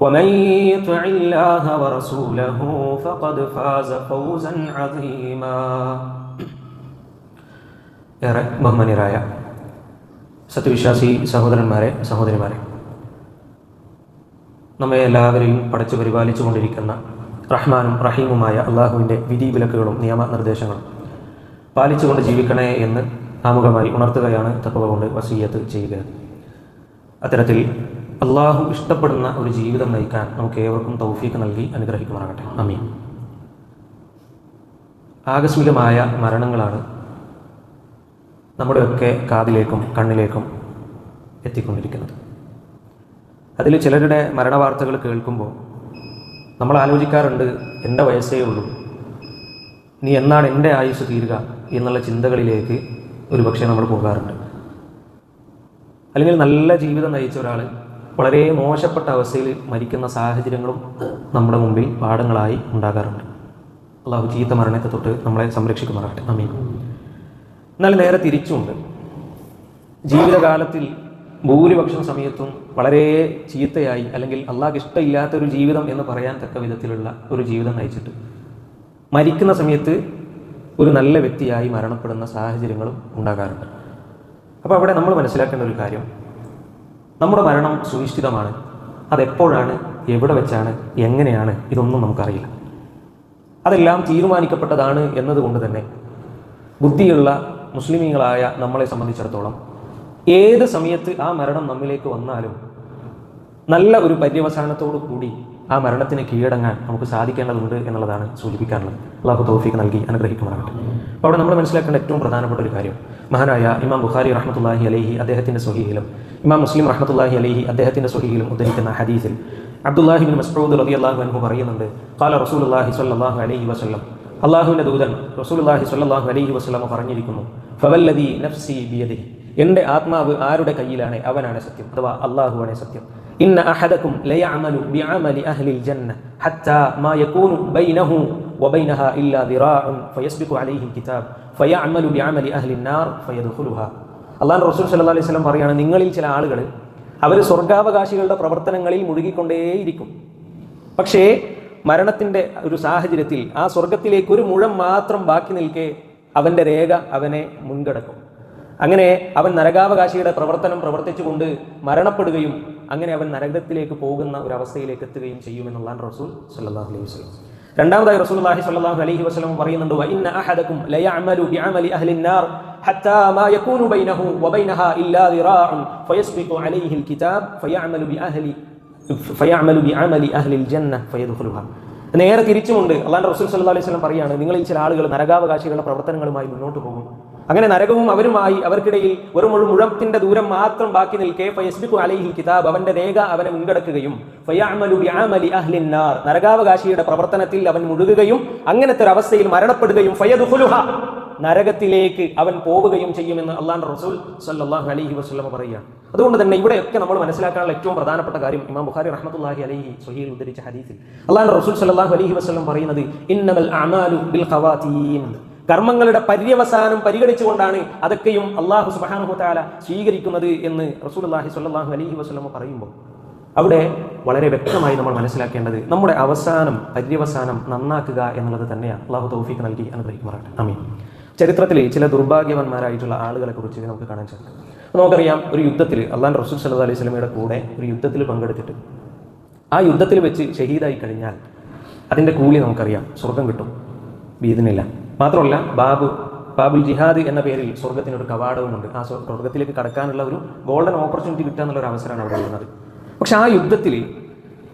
ومن يطع الله ورسوله فقد فاز فوزا عظيما ഏറെ ബഹുമാന്യരായ സത്യവിശ്വാസി സഹോദരന്മാരെ സഹോദരിമാരെ നമ്മെ എല്ലാവരെയും പടച്ചു പരിപാലിച്ചു കൊണ്ടിരിക്കുന്ന റഹ്മാനും റഹീമുമായ അള്ളാഹുവിൻ്റെ വിധി വിലക്കുകളും നിയമനിർദ്ദേശങ്ങളും പാലിച്ചുകൊണ്ട് ജീവിക്കണേ എന്ന് ആമുഖമായി ഉണർത്തുകയാണ് തപ്പവ കൊണ്ട് വസീയത്ത് ചെയ്യുക അത്തരത്തിൽ അള്ളാഹു ഇഷ്ടപ്പെടുന്ന ഒരു ജീവിതം നയിക്കാൻ നമുക്ക് ഏവർക്കും തൗഫീക്ക് നൽകി അനുഗ്രഹിക്കുമാറാകട്ടെ. അമീൻ ആകസ്മികമായ മരണങ്ങളാണ് നമ്മുടെയൊക്കെ കാതിലേക്കും കണ്ണിലേക്കും എത്തിക്കൊണ്ടിരിക്കുന്നത്. അതിൽ ചിലരുടെ മരണവാർത്തകൾ കേൾക്കുമ്പോൾ നമ്മൾ ആലോചിക്കാറുണ്ട് എന്റെ വയസ്സേ ഉള്ളൂ. നീ എന്നാണ് എന്റെ ആയുസ് തീരുക? എന്നുള്ള ചിന്തകളിലേക്ക് ഒരുപക്ഷെ നമ്മൾ പോകാറുണ്ട്. അല്ലെങ്കിൽ നല്ല ജീവിതം നയിച്ച ഒരാൾ വളരെ മോശപ്പെട്ട അവസ്ഥയിൽ മരിക്കുന്ന സാഹചര്യങ്ങളും നമ്മുടെ മുമ്പിൽ പാഠങ്ങളായി ഉണ്ടാകാറുണ്ട്. അള്ളാഹു ചീത്ത മരണത്തെ തൊട്ട് നമ്മളെ സംരക്ഷിക്കുമാറാകട്ടെ. അമീൻ എന്നാൽ നേരെ തിരിച്ചുണ്ട് ജീവിതകാലത്തിൽ ഭൂരിപക്ഷം സമയത്തും വളരെ ചീത്തയായി അല്ലെങ്കിൽ അള്ളാഹ് ഇഷ്ടമില്ലാത്തൊരു ജീവിതം എന്ന് പറയാൻ തക്ക വിധത്തിലുള്ള ഒരു ജീവിതം നയിച്ചിട്ട് മരിക്കുന്ന സമയത്ത് ഒരു നല്ല വ്യക്തിയായി മരണപ്പെടുന്ന സാഹചര്യങ്ങളും ഉണ്ടാകാറുണ്ട്. അപ്പോൾ അവിടെ നമ്മൾ മനസ്സിലാക്കേണ്ട ഒരു കാര്യം നമ്മുടെ മരണം സുനിശ്ചിതമാണ്. അതെപ്പോഴാണ്? എവിടെ വെച്ചാണ്? എങ്ങനെയാണ്? ഇതൊന്നും നമുക്കറിയില്ല. അതെല്ലാം തീരുമാനിക്കപ്പെട്ടതാണ് എന്നതുകൊണ്ട് തന്നെ ബുദ്ധിയുള്ള മുസ്ലിമീങ്ങളായ നമ്മളെ സംബന്ധിച്ചിടത്തോളം ഏത് സമയത്ത് ആ മരണം നമ്മിലേക്ക് വന്നാലും നല്ല ഒരു പര്യവസാനത്തോടു കൂടി ആ മരണത്തിന് കീഴടങ്ങാൻ നമുക്ക് സാധിക്കേണ്ടതുണ്ട് എന്നുള്ളതാണ് സൂചിപ്പിക്കാനുള്ളത്. അള്ളാഹു തോഫിക്ക് നൽകി അനുഗ്രഹിക്കുമാറാകട്ടെ. അപ്പോൾ അവിടെ നമ്മൾ മനസ്സിലാക്കേണ്ട ഏറ്റവും പ്രധാനപ്പെട്ട ഒരു കാര്യം മഹാനായ ഇമാം ബുഖാരി റഹ്മത്തുല്ലാഹി അലഹി അദ്ദേഹത്തിന്റെ സ്വഹീഹിലും ഇമാം മുസ്ലിം റഹ്മത്തുല്ലാഹി അലഹി അദ്ദേഹത്തിന്റെ സ്വഹീഹിലും ഉദ്ധരിക്കുന്ന ഹദീസിൽ അബ്ദുല്ലാഹിബിൻ മസ്റൂദ് റബി അള്ളാഹു അൻഹു പറയുന്നുണ്ട്. കാല റസൂലുല്ലാഹി സ്വല്ലല്ലാഹു അലൈഹി വസല്ലം. അള്ളാഹുവിന്റെ ദൂതൻ റസൂലുല്ലാഹി സ്വല്ലല്ലാഹു അലൈഹി വസല്ലം പറഞ്ഞിരിക്കുന്നു ഫവല്ലദി നഫ്സി ബിയദി എന്റെ ആത്മാവ് ആരുടെ കയ്യിലാണ്? അവനാണ് സത്യം അഥവാ അള്ളാഹുവാണ് സത്യം. ഇന്ന അഹദക്കും ലയഅമലു ബിഅമലി അഹ്ലിൽ ജന്ന ഹത്താ മാ യകൂനു ബൈനഹു വബൈനഹ إلا ذراع فيسبق അലൈഹി കിതാബ് فيعمل بعمل أهل النار فيدخلها അല്ലാഹു റസൂൽ സല്ലാ അലൈഹി സ്വലം പറയാണ് നിങ്ങളിൽ ചില ആളുകൾ അവർ സ്വർഗാവകാശികളുടെ പ്രവർത്തനങ്ങളിൽ മുഴുകിക്കൊണ്ടേയിരിക്കും. പക്ഷേ മരണത്തിന്റെ ഒരു സാഹചര്യത്തിൽ ആ സ്വർഗത്തിലേക്ക് ഒരു മുഴം മാത്രം ബാക്കി നിൽക്കെ അവന്റെ രേഖ അവനെ മുൻകടക്കും. അങ്ങനെ അവൻ നരകാവകാശിയുടെ പ്രവർത്തനം പ്രവർത്തിച്ചുകൊണ്ട് മരണപ്പെടുകയും അങ്ങനെ അവൻ നരകത്തിലേക്ക് പോകുന്ന ഒരു അവസ്ഥയിലേക്ക് എത്തുകയും ചെയ്യുമെന്നുള്ളതാണ് റസൂൽ സല്ലാ അലൈഹി വസല്ലം രണ്ടാമതായി റസൂലുള്ളാഹി സ്വല്ലല്ലാഹു അലൈഹി വസല്ലം പറയുന്നുണ്ട് വഇന്ന അഹദകും ലയഅമലു ബിഅമലി അഹ്ലിൻ നാർ ഹത്താ മാ യകൂനു ബൈനഹു വബൈനഹാ ഇല്ലാ ദിറാഉൻ ഫയസ്ബിഖു അലൈഹിൽ കിതാബ് ഫയഅമലു ബിഅഹ്ലി ഫയഅമലു ബിഅമലി അഹ്ലിൽ ജന്ന ഫയദ്ഖുലുഹാ. നേരെ തിരിച്ചുമുണ്ട്. അള്ളാഹ് റസൂൽ സല്ലല്ലാഹു അലൈഹി വസല്ലം പറയാണ് നിങ്ങളിൽ ചില ആളുകൾ നരകാവകാശികളുടെ പ്രവർത്തനങ്ങളുമായി മുന്നോട്ട് പോകും. അങ്ങനെ നരകവും അവരുമായി അവർക്കിടയിൽ വെറും ഒരു മുഴു മുഴത്തിന്റെ ദൂരം മാത്രം ബാക്കി നിൽക്കെ. ഫയസ്ബിക്കു കിതാബ്. അവന്റെ രേഖ അവനെ മുൻകടക്കുകയും നരകാവകാശിയുടെ പ്രവർത്തനത്തിൽ അവൻ മുഴുകുകയും അങ്ങനത്തെ ഒരു അവസ്ഥയിൽ മരണപ്പെടുകയും ഫയദുഹുലുഹ നരകത്തിലേക്ക് അവൻ പോവുകയും ചെയ്യുമെന്ന് അള്ളാൻ റസൂൽ സല്ലാഹു അലഹി വസല്ലം പറയുകയാണ്. അതുകൊണ്ട് തന്നെ ഇവിടെയൊക്കെ നമ്മൾ മനസ്സിലാക്കാനുള്ള ഏറ്റവും പ്രധാനപ്പെട്ട കാര്യം ഇമാം ബുഖാരി റഹ്മത്തുള്ളാഹി അലഹി സുഹീൽ ഉദ്ധരിച്ച ഹദീസിൽ. അള്ളാൻ റസൂൽ സല്ലാഹു അലഹി വസ്ലം പറയുന്നത് ഇന്നമൽ അമാലു ബിൽ ഖവാതീം കർമ്മങ്ങളുടെ പര്യവസാനം പരിഗണിച്ചുകൊണ്ടാണ് അതൊക്കെയും അള്ളാഹു സുബ്ഹാനഹു തആല സ്വീകരിക്കുന്നത് എന്ന് റസൂലുള്ളാഹി സ്വല്ലാഹു അലഹി വസല്ലം പറയുമ്പോൾ അവിടെ വളരെ വ്യക്തമായി നമ്മൾ മനസ്സിലാക്കേണ്ടത് നമ്മുടെ അവസാനം പര്യവസാനം നന്നാക്കുക എന്നുള്ളത് തന്നെയാണ്. അള്ളാഹു തൗഫീഖ് നൽകി അനുഗ്രഹിക്കുമാറാട്ടെ അമീൻ ചരിത്രത്തിൽ ചില ദുർഭാഗ്യവന്മാരായിട്ടുള്ള ആളുകളെ കുറിച്ച് നമുക്ക് കാണാൻ സാധിക്കും. നമുക്കറിയാം ഒരു യുദ്ധത്തിൽ അള്ളാൻ റസൂൽ സല്ലു അലൈഹി സ്വലമയുടെ കൂടെ ഒരു യുദ്ധത്തിൽ പങ്കെടുത്തിട്ട് ആ യുദ്ധത്തിൽ വെച്ച് ഷഹീദായി കഴിഞ്ഞാൽ അതിന്റെ കൂലി നമുക്കറിയാം. സ്വർഗം കിട്ടും. വീതിനില്ല. മാത്രമല്ല ബാബു ബാബുൽ ജിഹാദ് എന്ന പേരിൽ സ്വർഗത്തിനൊരു കവാടവുമുണ്ട്. ആ സ്വ- സ്വർഗത്തിലേക്ക് കടക്കാനുള്ള ഒരു ഗോൾഡൻ ഓപ്പർച്യൂണിറ്റി കിട്ടുക ഒരു അവസരമാണ് അവിടെ ഉള്ളത്. പക്ഷെ ആ യുദ്ധത്തിൽ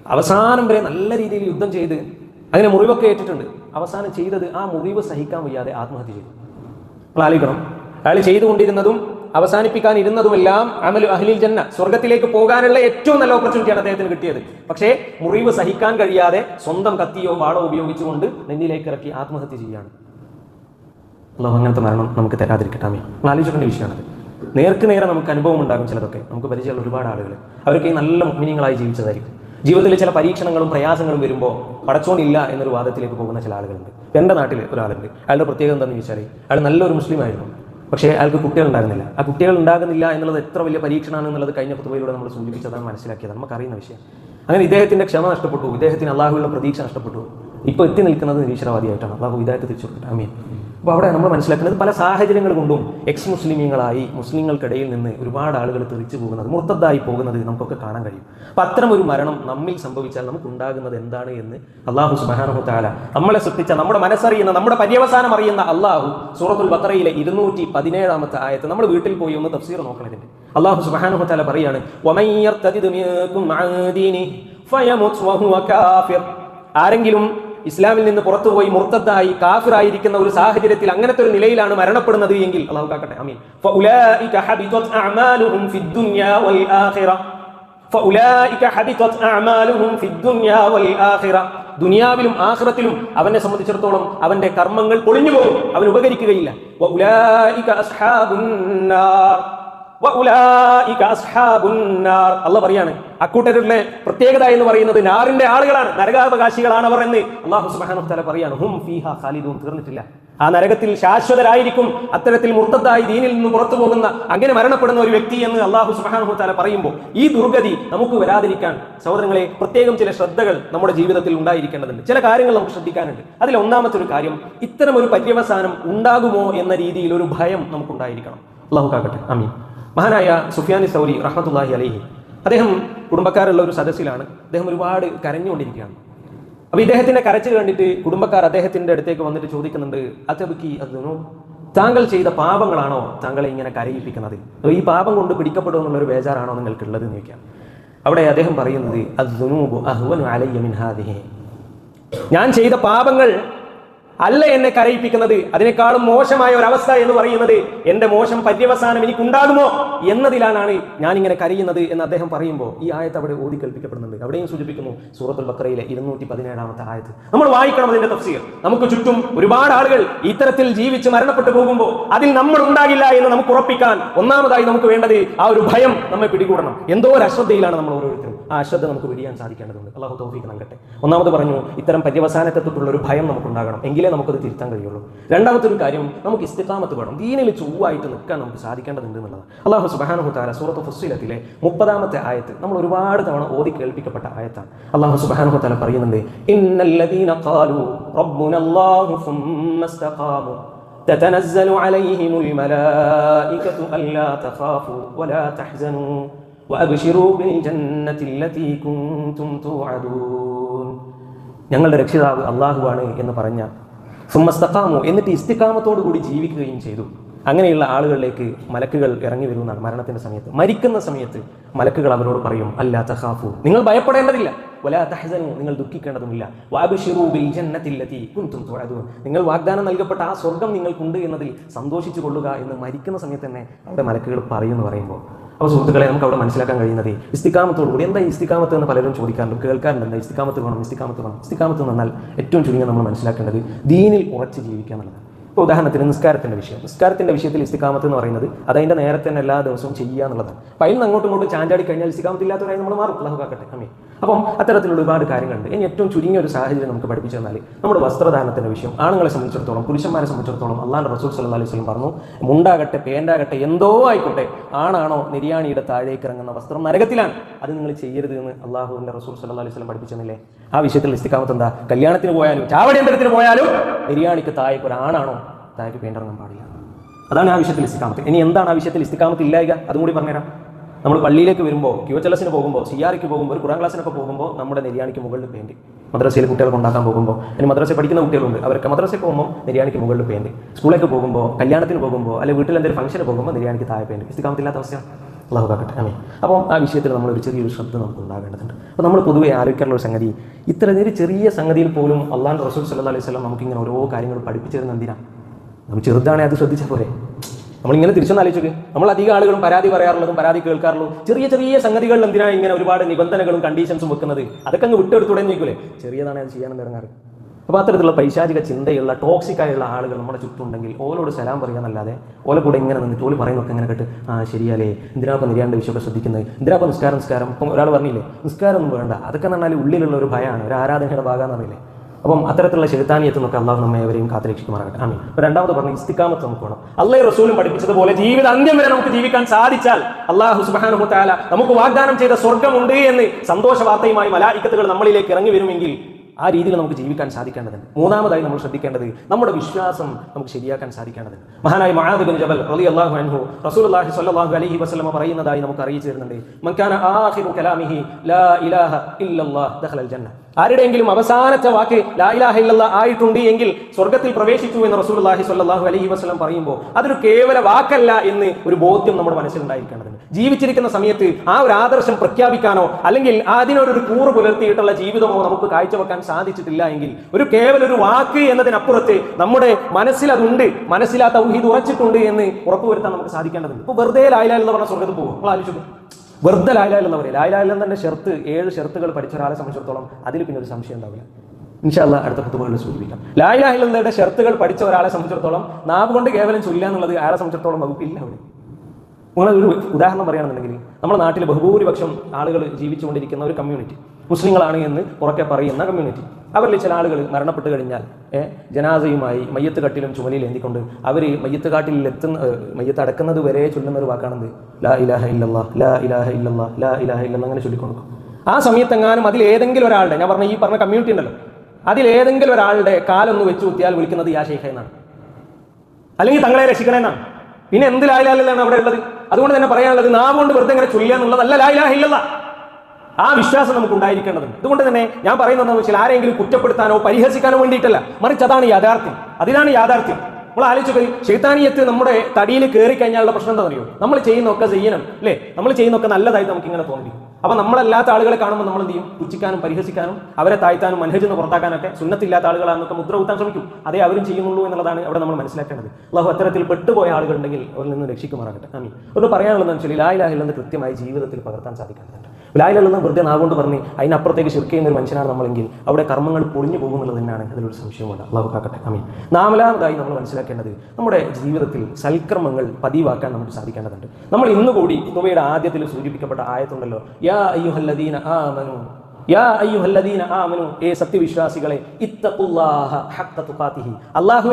അവസാനം വരെ നല്ല രീതിയിൽ യുദ്ധം ചെയ്ത് അങ്ങനെ മുറിവൊക്കെ ഏറ്റിട്ടുണ്ട്. അവസാനം ചെയ്തത് ആ മുറിവ് സഹിക്കാൻ വയ്യാതെ ആത്മഹത്യ ചെയ്തു. നമ്മൾ ആലോചിക്കണം. അയാൾ ചെയ്തുകൊണ്ടിരുന്നതും അവസാനിപ്പിക്കാൻ ഇരുന്നതുമെല്ലാം അമലു അഹ്ലിൽ ജന്ന സ്വർഗത്തിലേക്ക് പോകാനുള്ള ഏറ്റവും നല്ല ഓപ്പർച്യൂണിറ്റിയാണ് അദ്ദേഹത്തിന് കിട്ടിയത്. പക്ഷേ മുറിവ് സഹിക്കാൻ കഴിയാതെ സ്വന്തം കത്തിയോ വാളോ ഉപയോഗിച്ചുകൊണ്ട് നെഞ്ഞിലേക്ക് ഇറക്കി ആത്മഹത്യ ചെയ്യുകയാണ്. അള്ളാഹു അങ്ങനത്തെ മരണം നമുക്ക് തരാതിരിക്കട്ടെ. ആമീൻ. നമ്മൾ ആലോചിക്കേണ്ട വിഷയമാണത്. നേർക്ക് നേരെ നമുക്ക് അനുഭവം ഉണ്ടാകും ചിലതൊക്കെ. നമുക്ക് പരിചയമുള്ള ഒരുപാട് ആളുകൾ അവരൊക്കെ നല്ല മുഗ്മിനിങ്ങളായി ജീവിച്ചതായിരിക്കും. ജീവിതത്തിൽ ചില പരീക്ഷണങ്ങളും പ്രയാസങ്ങളും വരുമ്പോൾ പടച്ചോണില്ല എന്നൊരു വാദത്തിലേക്ക് പോകുന്ന ചില ആളുകളുണ്ട്. എന്റെ നാട്ടിൽ ഒരാളുണ്ട്. അയാളുടെ പ്രത്യേകത എന്താണെന്ന് ചോദിച്ചാൽ അയാൾ നല്ലൊരു മുസ്ലിം ആയിരുന്നു. പക്ഷേ അയാൾക്ക് കുട്ടികൾ ഉണ്ടാകുന്നില്ല ആ കുട്ടികൾ ഉണ്ടാകുന്നില്ല എന്നുള്ളത് എത്ര വലിയ പരീക്ഷണമാണ് എന്നുള്ളത് കഴിഞ്ഞ പുതുവയിലൂടെ നമ്മൾ സൂചിപ്പിച്ചതാണ് മനസ്സിലാക്കിയത് നമുക്കറിയുന്ന വിഷയം. അങ്ങനെ ഇദ്ദേഹത്തിന്റെ ക്ഷമ നഷ്ടപ്പെട്ടു. ഇദ്ദേഹത്തിന് അള്ളാഹുവിലുള്ള പ്രതീക്ഷ നഷ്ടപ്പെട്ടു. ഇപ്പോൾ എത്തി നിൽക്കുന്നത് നിരീശ്വരവാദിയായിട്ടാണ്. അള്ളാഹു ഇദ്ദേഹത്തെ തിരിച്ചു കൊടുക്കട്ടെ. അമീൻ അപ്പോൾ അവിടെ നമ്മൾ മനസ്സിലാക്കുന്നത് പല സാഹചര്യങ്ങൾ കൊണ്ടും എക്സ് മുസ്ലിമീങ്ങളായി മുസ്ലിങ്ങൾക്കിടയിൽ നിന്ന് ഒരുപാട് ആളുകൾ തെറിച്ചു പോകുന്നത് മുർത്തദ്ദായി പോകുന്നത് നമുക്കൊക്കെ കാണാൻ കഴിയും അപ്പം അത്തരം ഒരു മരണം നമ്മിൽ സംഭവിച്ചാൽ നമുക്ക് ഉണ്ടാകുന്നത് എന്താണ് എന്ന് അള്ളാഹു സുബാനഹു താല നമ്മളെ സൃഷ്ടിച്ച നമ്മുടെ മനസ്സറിയുന്ന നമ്മുടെ പര്യവസാനം അറിയുന്ന അള്ളാഹു സൂറത്തുൽ ബത്രയിലെ ഇരുന്നൂറ്റി പതിനേഴാമത്തെ ആയത്ത് നമ്മൾ വീട്ടിൽ പോയി ഒന്ന് തഫ്സീർ നോക്കണം ഇതിന്റെ അള്ളാഹു സുബാനഹു താല പറയാണ്. ആരെങ്കിലും ഇസ്ലാമിൽ നിന്ന് പുറത്തുപോയി മുർത്തദ്ദായി കാഫിറായിരിക്കുന്ന ഒരു സാഹചര്യത്തിൽ അങ്ങനത്തെ ഒരു നിലയിലാണ് മരണപ്പെടുന്നത് എങ്കിൽ കാക്കട്ടെ ദുനിയാവിലും ആഹ്റത്തിലും അവനെ സംബന്ധിച്ചിടത്തോളം അവന്റെ കർമ്മങ്ങൾ പൊളിഞ്ഞു പോകും അവൻ ഉപകരിക്കുകയില്ല. അല്ലാഹ് പറയാണ് അക്കൂട്ടരുടെ പ്രത്യേകത എന്ന് പറയുന്നത് നാറിന്റെ ആളുകളാണ് നരകാവകാശികളാണ് അവർ എന്ന് അള്ളാഹു പറയാണ്. ഹും ഫീഹാ ഖാലിദൂൻ തീർന്നിട്ടില്ല. ആ നരകത്തിൽ ശാശ്വതരായിരിക്കും അത്തരത്തിൽ മുർത്തദ്ദായി ദീനിൽ നിന്ന് പുറത്തു പോകുന്ന അങ്ങനെ മരണപ്പെടുന്ന ഒരു വ്യക്തി എന്ന് അള്ളാഹു സുബ്ഹാനഹു താല പറയുമ്പോൾ ഈ ദുർഗതി നമുക്ക് വരാതിരിക്കാൻ സഹോദരങ്ങളെ പ്രത്യേകം ചില ശ്രദ്ധകൾ നമ്മുടെ ജീവിതത്തിൽ ഉണ്ടായിരിക്കേണ്ടതുണ്ട്. ചില കാര്യങ്ങൾ നമുക്ക് ശ്രദ്ധിക്കാനുണ്ട്. അതിൽ ഒന്നാമത്തെ ഒരു കാര്യം ഇത്തരം ഒരു പര്യവസാനം ഉണ്ടാകുമോ എന്ന രീതിയിൽ ഒരു ഭയം നമുക്കുണ്ടായിരിക്കണം. അള്ളാഹു കാക്കട്ടെ. അമീൻ മഹാനായ സുഫിയാനി സൗരി റഹ്മത്തുല്ലാഹി അലഹി. അദ്ദേഹം കുടുംബക്കാരുള്ള ഒരു സദസ്സിലാണ്. അദ്ദേഹം ഒരുപാട് കരഞ്ഞുകൊണ്ടിരിക്കുകയാണ്. അപ്പോൾ ഇദ്ദേഹത്തിന്റെ കരച്ചിൽ കണ്ടിട്ട് കുടുംബക്കാർ അദ്ദേഹത്തിന്റെ അടുത്തേക്ക് വന്നിട്ട് ചോദിക്കുന്നുണ്ട് അച്ഛബുക്കി അതിനു താങ്കൾ ചെയ്ത പാപങ്ങളാണോ താങ്കളെ ഇങ്ങനെ കരയിപ്പിക്കുന്നത്? അതോ ഈ പാപം കൊണ്ട് പിടിക്കപ്പെടും എന്നുള്ളൊരു ബേജാറാണോ നിങ്ങൾക്കുള്ളത് എന്ന് ചോദിക്കാം അവിടെ അദ്ദേഹം പറയുന്നത് അഹ്വനു ഞാൻ ചെയ്ത പാപങ്ങൾ അല്ല എന്നെ കരയിപ്പിക്കുന്നത്. അതിനേക്കാളും മോശമായ ഒരവസ്ഥ എന്ന് പറയുന്നത് എന്റെ മോശം പര്യവസാനം എനിക്കുണ്ടാകുമോ എന്നതിലാണ് ഞാൻ ഇങ്ങനെ കരയുന്നത് എന്ന് അദ്ദേഹം പറയുമ്പോൾ ഈ ആയത്ത് അവിടെ ഓതി കൽപ്പിക്കപ്പെടുന്നുണ്ട് അവിടെയും സൂചിപ്പിക്കുന്നു സൂറത്തുൽ ബക്രയിലെ ഇരുന്നൂറ്റി പതിനേഴാമത്തെ ആയത്ത്. നമ്മൾ വായിക്കണം അതിന്റെ തഫ്സീർ. നമുക്ക് ചുറ്റും ഒരുപാട് ആളുകൾ ഇത്തരത്തിൽ ജീവിച്ച് മരണപ്പെട്ടു പോകുമ്പോൾ അതിൽ നമ്മൾ ഉണ്ടാകില്ല എന്ന് നമുക്ക് ഉറപ്പിക്കാൻ ഒന്നാമതായി നമുക്ക് വേണ്ടത് ആ ഒരു ഭയം നമ്മെ പിടികൂടണം. എന്തോ ഒരു അശ്രദ്ധയിലാണ് നമ്മൾ ഓരോരുത്തരും. ആ അശ്രദ്ധ നമുക്ക് വെടിയാൻ സാധിക്കേണ്ടതുണ്ട് അള്ളാഹു തൗഫീഖ് നൽകട്ടെ ഒന്നാമത് പറഞ്ഞു ഇത്തരം പര്യവസാനത്തെ തൊട്ടുള്ള ഒരു ഭയം നമുക്കുണ്ടാകണം എങ്കിലേ നമുക്കത് തിരുത്താൻ കഴിയുള്ളൂ രണ്ടാമത്തെ ഒരു കാര്യം നമുക്ക് ഇസ്തിഖാമത്ത് വേണം ദീനിൽ ചൊവ്വായിട്ട് നിൽക്കാൻ നമുക്ക് സാധിക്കേണ്ടതുണ്ട് എന്നുള്ളത് അള്ളാഹു സുബാനഹു താല സൂറത്ത് ഫുസ്സിലത്തിലെ മുപ്പതാമത്തെ ആയത്ത് നമ്മൾ ഒരുപാട് തവണ ഓതി കേൾപ്പിക്കപ്പെട്ട ആയത്താണ് അള്ളാഹു സുബാനഹു താല പറയുന്നുണ്ട് ഇന്നല്ലദീന ഖാലു റബ്ബുനല്ലാഹു സുമ്മ ഇസ്തഖാമു تتنزل عليهم الملائكة ألا تخافوا ولا تحزنوا وأبشروا بالجنة التي كنتم توعدون ഞങ്ങളുടെ രക്ഷിതാവ് അള്ളാഹുവാണ് എന്ന് പറഞ്ഞ സുമ്മസ്തക്കാമു എന്നിട്ട് ഇസ്തിക്കാമത്തോടു കൂടി ജീവിക്കുകയും ചെയ്തു അങ്ങനെയുള്ള ആളുകളിലേക്ക് മലക്കുകൾ ഇറങ്ങി വരുന്നതാണ് മരണത്തിന്റെ സമയത്ത് മരിക്കുന്ന സമയത്ത് മലക്കുകൾ അവരോട് പറയും അല്ലാ തഹാഫു നിങ്ങൾ ഭയപ്പെടേണ്ടതില്ല വലാ തഹസനു നിങ്ങൾ ദുഃഖിക്കേണ്ടതുമില്ല വാബിഷിറു ബിൽ ജന്നത്തില്ലതി കുൻതും തുഅദൂൻ നിങ്ങൾ വാഗ്ദാനം നൽകപ്പെട്ട ആ സ്വർഗം നിങ്ങൾക്കുണ്ട് എന്നതിൽ സന്തോഷിച്ചു കൊള്ളുക എന്ന് മരിക്കുന്ന സമയത്ത് തന്നെ അവിടെ മലക്കുകൾ പറയുമെന്ന് പറയുമ്പോൾ അപ്പോൾ സുഹൃത്തുക്കളെ നമുക്ക് അവിടെ മനസ്സിലാക്കാൻ കഴിയുന്നത് ഇസ്തിക്കാമത്തോടുകൂടി എന്താ ഇസ്തിക്കാമത്ത് എന്ന് പലരും ചോദിക്കാറുണ്ട് കേൾക്കാറുണ്ട് എന്താ ഇസ്തിക്കാമത്ത് വേണം ഇസ്തിക്കാമത്ത് വേണം. ഇസ്തിക്കാമത്ത് എന്ന് പറഞ്ഞാൽ ഏറ്റവും ചുരുങ്ങിയ നമ്മൾ മനസ്സിലാക്കേണ്ടത് ദീനിൽ ഉറച്ച് ജീവിക്കുക എന്നുള്ളതാണ് ഇപ്പോൾ ഉദാഹരണത്തിന് നിസ്കാരത്തിന്റെ വിഷയം. നിസ്കാരത്തിന്റെ വിഷയത്തിൽ ഇസ്തിക്കാമത്ത് എന്ന് പറയുന്നത് അത് അതിന്റെ നേരത്തെ തന്നെ എല്ലാ ദിവസവും ചെയ്യുക എന്നുള്ളതാണ്. അപ്പോൾ അതിൽ നിന്ന് അങ്ങോട്ടും ഇങ്ങോട്ടും ചാഞ്ചാടി കഴിഞ്ഞാൽ ഇസ്തിക്കാമത്തില്ലാത്തവരായി നമ്മൾ മാറും. അള്ളാഹു കാക്കട്ടെ. അമ്മേ അപ്പം അത്തരത്തിലുള്ള ഒരുപാട് കാര്യങ്ങളുണ്ട്. ഇനി ഏറ്റവും ചുരുങ്ങിയ ഒരു സാഹചര്യം നമുക്ക് പഠിപ്പിച്ചു തന്നാൽ നമ്മുടെ വസ്ത്രധാരണത്തിന്റെ വിഷയം. ആണുങ്ങളെ സംബന്ധിച്ചിടത്തോളം പുരുഷന്മാരെ സംബന്ധിച്ചിടത്തോളം അള്ളാഹ് റസൂൽ സല്ലാ അലൈഹി വസല്ലം പറഞ്ഞു മുണ്ടാകട്ടെ പേന്റാകട്ടെ എന്തോ ആയിക്കോട്ടെ ആണാണോ നിര്യാണിയുടെ താഴേക്ക് ഇറങ്ങുന്ന വസ്ത്രം നരകത്തിലാണ്. അത് നിങ്ങൾ ചെയ്യരുത് എന്ന് അള്ളാഹുവിന്റെ റസൂൽ സല്ലാ അലൈഹി വസല്ലം പഠിപ്പിച്ചെന്നില്ലേ? ആ വിഷയത്തിൽ ഇസ്തിക്കാമത്ത് എന്താ? കല്യാണത്തിന് പോയാലും ചാവടിയന്തരത്തിന് പോയാലും നിര്യാണിക്ക് താഴേക്ക് ഒരു ആണാണോ താഴേക്ക് പേന്റിറങ്ങാൻ പാടില്ല. അതാണ് ആ വിഷയത്തിൽ ഇസ്തിക്കാമത്ത് ഇനി എന്താണ് ആ വിഷയത്തിൽ ഇസ്തിക്കാമത്ത് ഇല്ലായിക? അതും കൂടി പറഞ്ഞുതരാം. നമ്മൾ പള്ളിയിലേക്ക് വരുമ്പോൾ ക്യൂച്ചലസിന് പോകുമ്പോൾ സിയാറിക്ക് പോകുമ്പോൾ ഒരു കുറാൻ ക്ലാസ്സിനൊക്കെ പോകുമ്പോൾ നമ്മുടെ നെര്യാണിക്ക് മുകളിൽ പെയിന്റ് മദ്രസയിൽ കുട്ടികളെ ഉണ്ടാക്കാൻ പോകുമ്പോൾ അല്ലെങ്കിൽ മദ്രസയിൽ പഠിക്കുന്ന കുട്ടികളുണ്ട് അവർക്ക് മദ്രസയിൽ പോകുമ്പോൾ നെര്യാണിക്ക് മുകളിൽ പെയിന്റ് സ്കൂളിലേക്ക് പോകുമ്പോൾ കല്യാണത്തിന് പോകുമ്പോൾ അല്ലെങ്കിൽ വീട്ടിൽ എന്തെങ്കിലും ഫംഗ്ഷന് പോകുമ്പോൾ നെര്യാണിക്ക് താഴെ പെയിന്റ് ഇസ്തിക്കാമത്തില്ലാത്ത അവസ്ഥയാണ് അള്ളാഹു കാക്കട്ടെ. അമേ അപ്പം ആ വിഷയത്തിൽ നമ്മൾ ഒരു ചെറിയൊരു ശ്രദ്ധ നമുക്ക് ഉണ്ടാകേണ്ടതുണ്ട് അപ്പോൾ നമ്മൾ പൊതുവെ ആലോചിക്കാനുള്ള ഒരു സംഗതി ഇത്ര നേര് ചെറിയ സംഗതിയിൽ പോലും അള്ളാഹ് റസൂൽ സല്ലാ അലൈഹി വസല്ലം നമുക്കിങ്ങനെ ഓരോ കാര്യങ്ങൾ പഠിപ്പിച്ചു തരുന്ന എന്തിനാണ് നമ്മൾ ചെറുതാണെ അത് ശ്രദ്ധിച്ചാൽ പോരെ. നമ്മളിങ്ങനെ തിരിച്ചൊന്ന് ആലോചിച്ചോക്ക് നമ്മൾ അധികം ആളുകളും പരാതി പറയാറുള്ളതും പരാതി കേൾക്കാറുള്ളതും ചെറിയ ചെറിയ സംഗതികളിൽ എന്തിനാണ് ഇങ്ങനെ ഒരുപാട് നിബന്ധനകളും കണ്ടീഷൻസും വെക്കുന്നത്? അതൊക്കെ അങ്ങ് വിട്ടെടുത്തൂടെ നോക്കൂലേ ചെറിയതാണ് അത് ചെയ്യാനെന്ന് ഇറങ്ങാറ്. അപ്പോൾ അത്തരത്തിലുള്ള പൈശാചിക ചിന്തയുള്ള ടോക്സിക് ആയുള്ള ആളുകൾ നമ്മുടെ ചുറ്റുണ്ടെങ്കിൽ ഓലോട് സലാം പറയാന്നല്ലാതെ ഓലെ കൂടെ ഇങ്ങനെ നിന്നിട്ട് ഓൽ പറയുന്നൊക്കെ ഇങ്ങനെ കേട്ട് ആ ശരിയാലേ എന്തിനാപ്പം നിര്യാണ്ട് വിഷയമൊക്കെ ശ്രദ്ധിക്കുന്നത്? എന്തിനാപ്പം നിസ്കാരം നിസ്കാരം? ഇപ്പം ഒരാൾ പറഞ്ഞില്ലേ നിസ്കാരം ഒന്നും വേണ്ട. അതൊക്കെ പറഞ്ഞാൽ ഉള്ളിലുള്ള ഒരു ഭയമാണ് ഒരു ആരാധനയുടെ ഭാഗമെന്ന് അറിയില്ലേ അപ്പം അത്തരത്തിലുള്ള ചെറുത്താനിയത്തുനിന്നൊക്കെ അള്ളാഹു നമ്മെ അവരെയും കാത്തുരക്ഷിക്കുമാറാകട്ടെ. ആമീൻ. അപ്പോൾ രണ്ടാമത് പറഞ്ഞു ഇസ്തിക്കാമത്ത് നമുക്ക് വേണം അള്ളാഹ് റസൂലും പഠിപ്പിച്ചതുപോലെ ജീവിത അന്ത്യം വരെ നമുക്ക് ജീവിക്കാൻ സാധിച്ചാൽ അള്ളാഹു സുബാനഹു താല നമുക്ക് വാഗ്ദാനം ചെയ്ത സ്വർഗമുണ്ട് എന്ന് സന്തോഷ വാർത്തയുമായി മലായിക്കത്തുകൾ നമ്മളിലേക്ക് ഇറങ്ങി വരുമെങ്കിൽ ആ രീതിയിൽ നമുക്ക് ജീവിക്കാൻ സാധിക്കേണ്ടതുണ്ട്. മൂന്നാമതായി നമ്മൾ ശ്രദ്ധിക്കേണ്ടത് നമ്മുടെ വിശ്വാസം നമുക്ക് ശരിയാക്കാൻ സാധിക്കേണ്ടതുണ്ട്. മഹാനായ മഹാദ് ബിൻ ജബൽ റളിയല്ലാഹു അൻഹു റസൂലുള്ളാഹി സ്വല്ലല്ലാഹു അലഹി വസ്ലമ പറയുന്നതായി നമുക്ക് അറിയിച്ചു തരുന്നുണ്ട്. മൻ ആഹിറു കലാമിഹി ലാ ഇലാഹ ഇല്ലല്ലാഹ് ദഖലൽ ജന്ന. ആരുടെയെങ്കിലും അവസാനത്തെ വാക്ക് ലാ ഇലാഹ ഇല്ലല്ലാഹ് ആയിട്ടുണ്ട് എങ്കിൽ സ്വർഗത്തിൽ പ്രവേശിച്ചു എന്ന് റസൂലുള്ളാഹി സ്വല്ലല്ലാഹു അലൈഹി വസ്ലം പറയുമ്പോൾ അതൊരു കേവല വാക്കല്ല എന്ന് ഒരു ബോധ്യം നമ്മുടെ മനസ്സിലുണ്ടായിരിക്കേണ്ടത് ജീവിച്ചിരിക്കുന്ന സമയത്ത് ആ ഒരു ആദർശം പ്രഖ്യാപിക്കാനോ അല്ലെങ്കിൽ അതിനൊരു കൂറ് പുലർത്തിയിട്ടുള്ള ജീവിതമോ നമുക്ക് കാഴ്ചവെക്കാൻ സാധിച്ചിട്ടില്ല എങ്കിൽ ഒരു കേവല ഒരു വാക്ക് എന്നതിനപ്പുറത്ത് നമ്മുടെ മനസ്സിൽ അതുണ്ട്. മനസ്സിലാത്ത ഊഹിത് ഉറച്ചിട്ടുണ്ട് എന്ന് ഉറപ്പുവരുത്താൻ നമുക്ക് സാധിക്കേണ്ടതുണ്ട്. ഇപ്പോൾ വെറുതെ ലായില എന്ന് പറഞ്ഞ സ്വർഗത്തിൽ പോകും. നമ്മൾ ആലോചിച്ചു വെറുതെ എന്ന് പറയും ലായില എന്ന് തന്നെ ഷെർത്ത് ഏഴ് ഷെർത്തുകൾ പഠിച്ച ഒരാളെ സംബന്ധിച്ചിടത്തോളം അതിൽ പിന്നെ ഒരു സംശയം ഉണ്ടാവില്ല. ഇൻഷാല്ല അടുത്ത പുത്തുകളിൽ സൂചിപ്പിക്കാം. ലായിലാഹില്ലെന്നയുടെ ഷെർത്തുകൾ പഠിച്ച ഒരാളെ സംബന്ധിച്ചിടത്തോളം നാവ് കൊണ്ട് കേവലം ചൊല്ലുക എന്നുള്ളത് ആരെ സംബന്ധിച്ചിടത്തോളം വകുപ്പില്ല അവിടെ. നിങ്ങളൊരു ഉദാഹരണം പറയുകയാണെന്നുണ്ടെങ്കിൽ നമ്മുടെ നാട്ടിൽ ബഹുഭൂരിപക്ഷം ആളുകൾ ജീവിച്ചുകൊണ്ടിരിക്കുന്ന ഒരു കമ്മ്യൂണിറ്റി മുസ്ലിങ്ങളാണ് എന്ന് ഉറക്കെ പറയുന്ന കമ്മ്യൂണിറ്റി അവരിൽ ചില ആളുകൾ മരണപ്പെട്ട് കഴിഞ്ഞാൽ ജനാസയുമായി മയ്യത്ത് കട്ടിലും ചുമലിൽ എന്തിക്കൊണ്ട് അവർ മയ്യത്ത് കാട്ടിൽ എത്തുന്ന മയ്യത്ത് അടക്കുന്നത് വരെ ചൊല്ലുന്ന ഒരു വാക്കാണെന്ത് ലാ ഇലാഹ ഇല്ലല്ലാ ലാ ഇലാഹ ഇല്ലല്ലാ ലാ ഇലാഹ ഇല്ലല്ലാ അങ്ങനെ ചൊല്ലിക്കൊടുക്കും. ആ സമയത്തെങ്ങാനും അതിൽ ഏതെങ്കിലും ഒരാളുടെ ഞാൻ പറഞ്ഞ ഈ പറഞ്ഞ കമ്മ്യൂണിറ്റി ഉണ്ടല്ലോ അതിൽ ഏതെങ്കിലും ഒരാളുടെ കാലൊന്ന് വെച്ച് കുത്തിയാൽ വിളിക്കുന്നത് യാ ഷെയ്ഖ എന്നാണ്. അല്ലെങ്കിൽ തങ്ങളെ രക്ഷിക്കണമെന്നാണ് പിന്നെ എന്ത് ലായിലാലാണ് അവിടെ ഉള്ളത്? അതുകൊണ്ട് തന്നെ പറയാനുള്ളത് നാവുകൊണ്ട് വെറുതെ ഇങ്ങനെ ചൊല്ലുക എന്നുള്ളതല്ല ലായിലാഹില്ല ആ വിശ്വാസം നമുക്ക് ഉണ്ടായിരിക്കേണ്ടതുണ്ട് അതുകൊണ്ട് തന്നെ ഞാൻ പറയുന്നത് വെച്ചാൽ ആരെങ്കിലും കുറ്റപ്പെടുത്താനോ പരിഹസിക്കാനോ വേണ്ടിയിട്ടല്ല. മറിച്ച് അതാണ് യാഥാർത്ഥ്യം. അതിനാണ് യാഥാർത്ഥ്യം. നമ്മൾ ആലോചിച്ചു ശൈതാനിയത്ത് നമ്മുടെ തടിയിൽ കയറി കഴിഞ്ഞാലുള്ള പ്രശ്നം എന്താ അറിയോ നമ്മൾ ചെയ്യുന്നൊക്കെ ചെയ്യണം അല്ലേ? നമ്മൾ ചെയ്യുന്നൊക്കെ നല്ലതായി നമുക്ക് ഇങ്ങനെ തോന്നി അപ്പൊ നമ്മളല്ലാത്ത ആളുകളെ കാണുമ്പോൾ നമ്മൾ എന്ത് ചെയ്യും? പുച്ഛിക്കാനും പരിഹസിക്കാനും അവരെ താഴ്ത്താനും മനഹജെന്ന് പുറത്താക്കാനൊക്കെ സുന്നത്തില്ലാത്ത ആളുകളാണെന്നൊക്കെ മുദ്ര കുത്താൻ ശ്രമിക്കും. അതേ അവരും ചെയ്യുന്നുള്ളൂ എന്നുള്ളതാണ് അവിടെ നമ്മൾ മനസ്സിലാക്കേണ്ടത്. അള്ളാഹു അത്തരത്തിൽ പെട്ടുപോയ ആളുകളുണ്ടെങ്കിൽ അവരിൽ നിന്ന് രക്ഷിക്കുമാറാകട്ടെ. ആമീൻ. ഒന്ന് പറയാനുള്ളതെന്ന് വെച്ചാൽ ലായിലാഹില്ലെന്ന് കൃത്യമായി ജീവിതത്തിൽ പകർത്താൻ സാധിക്കേണ്ടതുണ്ട്. ലായിലെന്ന് വെറുതെ നാവുകൊണ്ട് പറഞ്ഞ് അതിനപ്പുറത്തേക്ക് ശിർക്ക് ചെയ്യുന്ന ഒരു മനുഷ്യനാണ് നമ്മളെങ്കിൽ അവിടെ കർമ്മങ്ങൾ പൊളിഞ്ഞു പോകുമെന്നുള്ളത് തന്നെയാണ് അതിലൊരു സംശയമുണ്ട്. അള്ളാഹു കാക്കട്ടെ. അമീൻ നാലാമതായി നമ്മൾ മനസ്സിലാക്കേണ്ടത് നമ്മുടെ ജീവിതത്തിൽ സൽക്കർമ്മങ്ങൾ പതിവാക്കാൻ നമുക്ക് സാധിക്കേണ്ടതുണ്ട്. നമ്മൾ ഇന്നുകൂടി കൂടി കുത്തുബയുടെ ആദ്യത്തിൽ സൂചിപ്പിക്കപ്പെട്ട ആയത്തുണ്ടല്ലോ യാ അയ്യുഹല്ലദീന ആമനു യാ സത്യവിശ്വാസികളെ ഇത്തഖുല്ലാഹ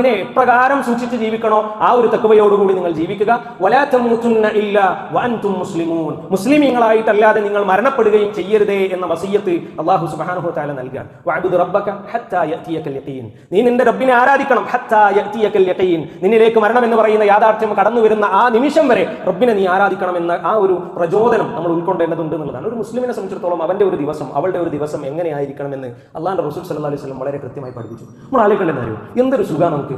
എപ്രകാരം സൂക്ഷിച്ച് ജീവിക്കണോ? ആ ഒരു തഖ്വയോടുകൂടി നിങ്ങൾ ജീവിക്കുക. വലാ മുസ്ലിമൂൻ. മുസ്ലിമീങ്ങളായിട്ടല്ലാതെ നിങ്ങൾ മരണപ്പെടുകയും ചെയ്യരുതേ എന്ന വസിയത്ത് അല്ലാഹു സുബ്ഹാനഹു വഅബ്ദു റബ്ബക ഹത്താ യഖീൻ. നീ നിന്റെ റബ്ബിനെ ആരാധിക്കണം? ഹത്താ യഖീൻ. നിന്നിലേക്ക് മരണം എന്ന് പറയുന്ന യാഥാർത്ഥ്യം കടന്നു വരുന്ന ആ നിമിഷം വരെ റബ്ബിനെ നീ ആരാധിക്കണം എന്ന ആ ഒരു പ്രചോദനം നമ്മൾ ഉൾക്കൊണ്ടേണ്ടതുണ്ട് എന്നുള്ളതാണ്. ഒരു മുസ്ലിമിനെ സംബന്ധിച്ചിടത്തോളം അവന്റെ ഒരു ദിവസം അവളുടെ ഒരു ദിവസം എങ്ങനെയായിരിക്കണം എന്ന് അള്ളാന്റെ റസൂൽ സല്ലല്ലാഹു അലൈഹി സ്വലം വളരെ കൃത്യമായി പഠിപ്പിച്ചു. നമ്മൾ ആലോചിക്കേണ്ടത് അറിയോ? എന്തൊരു സുഖ നമുക്ക്?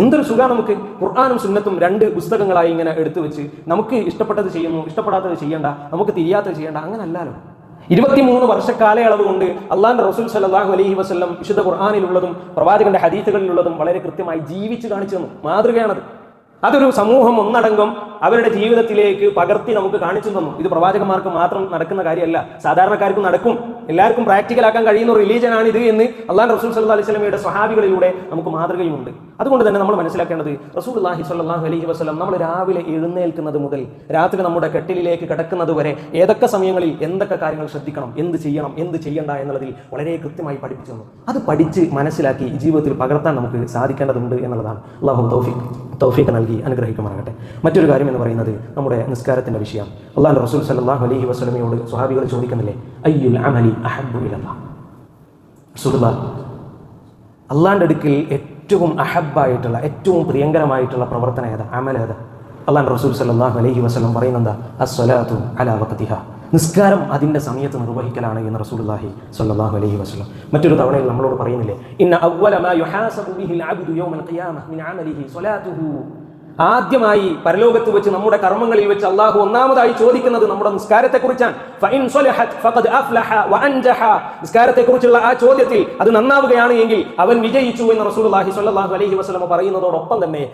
എന്തൊരു സുഖ നമുക്ക്? ഖുർആാനും സുന്നത്തും രണ്ട് പുസ്തകങ്ങളായി ഇങ്ങനെ എടുത്തു വെച്ച് നമുക്ക് ഇഷ്ടപ്പെട്ടത് ചെയ്യുന്നു ഇഷ്ടപ്പെടാത്തത് ചെയ്യണ്ട നമുക്ക് തിരിയാത്തത് ചെയ്യണ്ട അങ്ങനെ അല്ലല്ലോ ഇരുപത്തിമൂന്ന് വർഷ കാലയളവ് കൊണ്ട് അള്ളാന്റെ റസൂൽ സല്ലല്ലാഹു അലൈഹി വസ്ലം വിശുദ്ധ ഖുർആാനിലുള്ളതും പ്രവാചകന്റെ ഹദീസുകളിലുള്ളതും വളരെ കൃത്യമായി ജീവിച്ചു കാണിച്ചു തന്നു. മാതൃകയാണത്. അതൊരു സമൂഹം ഒന്നടങ്കം അവരുടെ ജീവിതത്തിലേക്ക് പകർത്തി നമുക്ക് കാണിച്ചു തന്നു. ഇത് പ്രവാചകന്മാർക്ക് മാത്രം നടക്കുന്ന കാര്യമല്ല. സാധാരണക്കാർക്കും നടക്കും. എല്ലാവർക്കും പ്രാക്ടിക്കലാക്കാൻ കഴിയുന്ന ഒരു റിലീജനാണ് ഇത് എന്ന് അള്ളാഹ് റസൂൽ സല്ലാ അലൈഹി വസല്ലമയുടെ സ്വഹാബികളിലൂടെ നമുക്ക് മാതൃകയുമുണ്ട്. അതുകൊണ്ട് തന്നെ നമ്മൾ മനസ്സിലാക്കേണ്ടത് റസൂൽ അള്ളാഹി സ്വല്ലല്ലാഹു അലൈഹി വസ്ലം നമ്മൾ രാവിലെ എഴുന്നേൽക്കുന്നത് മുതൽ രാത്രി നമ്മുടെ കെട്ടിലേക്ക് കിടക്കുന്നത് വരെ ഏതൊക്കെ സമയങ്ങളിൽ എന്തൊക്കെ കാര്യങ്ങൾ ശ്രദ്ധിക്കണം എന്ത് ചെയ്യണം എന്ത് ചെയ്യണ്ട എന്നുള്ളതിൽ വളരെ കൃത്യമായി പഠിപ്പിച്ചു തന്നു. അത് പഠിച്ച് മനസ്സിലാക്കി ജീവിതത്തിൽ പകർത്താൻ നമുക്ക് സാധിക്കേണ്ടതുണ്ട് എന്നുള്ളതാണ്. അള്ളാഹു തൗഫീഖ് തൗഫീഖ് നൽകി. അനുഗ്രഹിക്കുമാറാകട്ടെ. മറ്റൊരു കാര്യം എന്ന് പറയുന്നത് നമ്മുടെ നിസ്കാരത്തിന്റെ വിഷയം. അള്ളാഹു റസൂൽ സല്ലല്ലാഹു അലഹി വസല്ലമയോട് സ്വഹാബികൾ ചോദിക്കുന്നില്ലേ? അയ്യുൽ അമലി അഹബു റസൂലുള്ളാഹ് അള്ളാന്റെ അടുക്കൽ ഏറ്റവും അഹബായിട്ടുള്ള ഏറ്റവും പ്രിയങ്കരമായിട്ടുള്ള പ്രവർത്തനം ഏതാ? അമൽ ഏതാ? അള്ളാൻ റസൂൽ സല്ലല്ലാഹു അലഹി വസ്ലം പറയുന്നത് അസ്വലാത്തു അലാ വഖതിഹ. നിസ്കാരം അതിന്റെ സമയത്ത് നിർവഹിക്കലാണ് എന്ന് റസൂലുള്ളാഹി സല്ലാഹു അലഹി വസ്ലം മറ്റൊരു തവണയിൽ നമ്മളോട് പറയുന്നില്ലേ ഇന്ന ആദ്യമായി പരലോകത്ത് വെച്ച് നമ്മുടെ കർമ്മങ്ങളിൽ വെച്ച് അള്ളാഹു ഒന്നാമതായി ചോദിക്കുന്നത് നമ്മുടെ നിസ്കാരത്തെ കുറിച്ചാണ് നിസ്കാരത്തെ കുറിച്ചുള്ള ആ ചോദ്യത്തിൽ അത് നന്നാവുകയാണ് എങ്കിൽ അവൻ വിജയിച്ചു എന്ന് സ്വല്ലല്ലാഹു അലൈഹി വസല്ലം പറയുന്നതോടൊപ്പം തന്നെ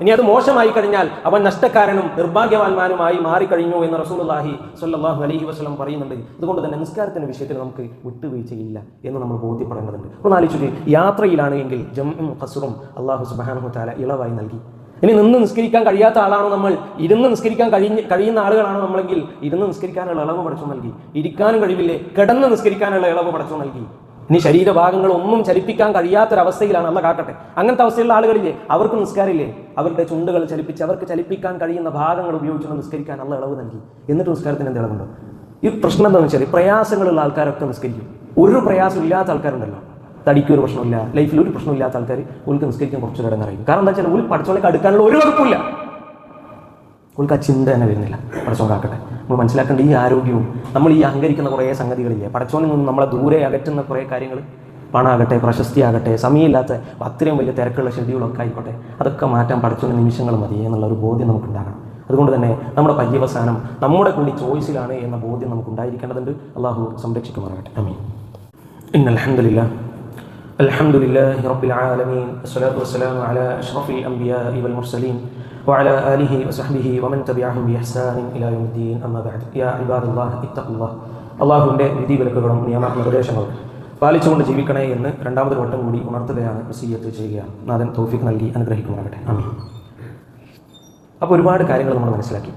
ഇനി അത് മോശമായി കഴിഞ്ഞാൽ അവൻ നഷ്ടക്കാരനും നിർഭാഗ്യവാന്മാനുമായി മാറിക്കഴിഞ്ഞു എന്ന് റസൂലുള്ളാഹി സ്വല്ലല്ലാഹു അലഹി വസ്ലം പറയുന്നുണ്ട്. അതുകൊണ്ട് തന്നെ നിസ്കാരത്തിന്റെ വിഷയത്തിൽ നമുക്ക് വിട്ടുവീഴ്ചയില്ല എന്ന് നമ്മൾ ബോധ്യപ്പെടേണ്ടതുണ്ട്. ഒന്ന് യാത്രയിലാണ് എങ്കിൽ ജമ്മും ഖസറും അള്ളാഹു സുബാനഹു താല ഇളവായി നൽകി. ഇനി നിന്ന് നിസ്കരിക്കാൻ കഴിയാത്ത ആളാണോ നമ്മൾ? ഇരുന്ന് നിസ്കരിക്കാൻ കഴിഞ്ഞ് കഴിയുന്ന ആളുകളാണോ നമ്മളെങ്കിൽ ഇരുന്ന് നിസ്കരിക്കാനുള്ള ഇളവ് പടച്ചു നൽകി. ഇരിക്കാനും കഴിവില്ലേ കിടന്ന് നിസ്കരിക്കാനുള്ള ഇളവ് പടച്ചു നൽകി. ഇനി ശരീരഭാഗങ്ങൾ ഒന്നും ചലിപ്പിക്കാൻ കഴിയാത്തൊരവസ്ഥയിലാണ് അല്ല കാട്ടട്ടെ അങ്ങനത്തെ അവസ്ഥയുള്ള ആളുകളില്ലേ അവർക്ക് നിസ്കാരമില്ലേ? അവരുടെ ചുണ്ടുകൾ ചലിപ്പിച്ച് അവർക്ക് ചലിപ്പിക്കാൻ കഴിയുന്ന ഭാഗങ്ങൾ ഉപയോഗിച്ചുകൊണ്ട് നിസ്കരിക്കാൻ അല്ല ഇളവ് നൽകി. എന്നിട്ട് നിസ്കാരത്തിന് എന്ത് ഇളവുണ്ട്? ഈ പ്രശ്നം എന്താണെന്ന് വെച്ചാൽ പ്രയാസങ്ങളുള്ള ആൾക്കാരൊക്കെ നിസ്കരിക്കും. ഒരു പ്രയാസം ഇല്ലാത്ത ആൾക്കാരുണ്ടല്ലോ. തടിക്ക് ഒരു പ്രശ്നമില്ല ലൈഫിൽ ഒരു പ്രശ്നമില്ലാത്ത ആൾക്കാർ ഉൾക്ക് നിസ്കരിക്കാൻ കുറച്ച് നേരം അറിയും കാരണം എന്താ വെച്ചാൽ ഉൾ പഠിച്ചോളേക്ക് അടുക്കാനുള്ള ഒരു വകുപ്പില്ല ഉൾക്ക് ആ ചിന്ത തന്നെ വരുന്നില്ല. പടച്ചോൻ നമ്മൾ മനസ്സിലാക്കേണ്ട ഈ ആരോഗ്യവും നമ്മൾ ഈ അഹങ്കരിക്കുന്ന കുറേ സംഗതികളില്ലേ? പടച്ചോനിൽ നിന്നും നമ്മളെ ദൂരെ അകറ്റുന്ന കുറേ കാര്യങ്ങൾ പണമാകട്ടെ പ്രശസ്തിയാകട്ടെ സമയമില്ലാത്ത അത്രയും വലിയ തിരക്കുള്ള ഷെഡ്യൂളൊക്കെ ആയിക്കോട്ടെ. അതൊക്കെ മാറ്റാൻ പടച്ചോന് നിമിഷങ്ങൾ മതി എന്നുള്ള ഒരു ബോധ്യം നമുക്കുണ്ടാകണം. അതുകൊണ്ട് തന്നെ നമ്മുടെ പര്യവസാനം നമ്മുടെ കൂടി ചോയ്സിലാണ് എന്ന ബോധ്യം നമുക്ക് ഉണ്ടായിരിക്കേണ്ടതുണ്ട് അള്ളാഹു സംരക്ഷിക്കുമാറാകട്ടെ. അമീൻ ഇന്ന അലഹമില്ല الحمد لله رب العالمين الصلاة والسلام على أشرف الأنبياء والمرسلين وعلى آله وصحبه ومن تبعهم بإحسان إلى يوم الدين أما بعد يا عباد الله اتقوا الله അള്ളാഹുവിൻ്റെ വിധിവിലക്കുകളും നിയമ നിർദ്ദേശങ്ങളും പാലിച്ചുകൊണ്ട് ജീവിക്കണേ എന്ന് രണ്ടാമതൊരു വട്ടം കൂടി ഉണർത്തുകയാണ് വസീയത്ത് ചെയ്യുകയാണ് നാഥൻ തോഫിക്ക് നൽകി അനുഗ്രഹിക്കുമാറാകട്ടെ ആമീൻ അപ്പോൾ ഒരുപാട് കാര്യങ്ങൾ നമ്മൾ മനസ്സിലാക്കി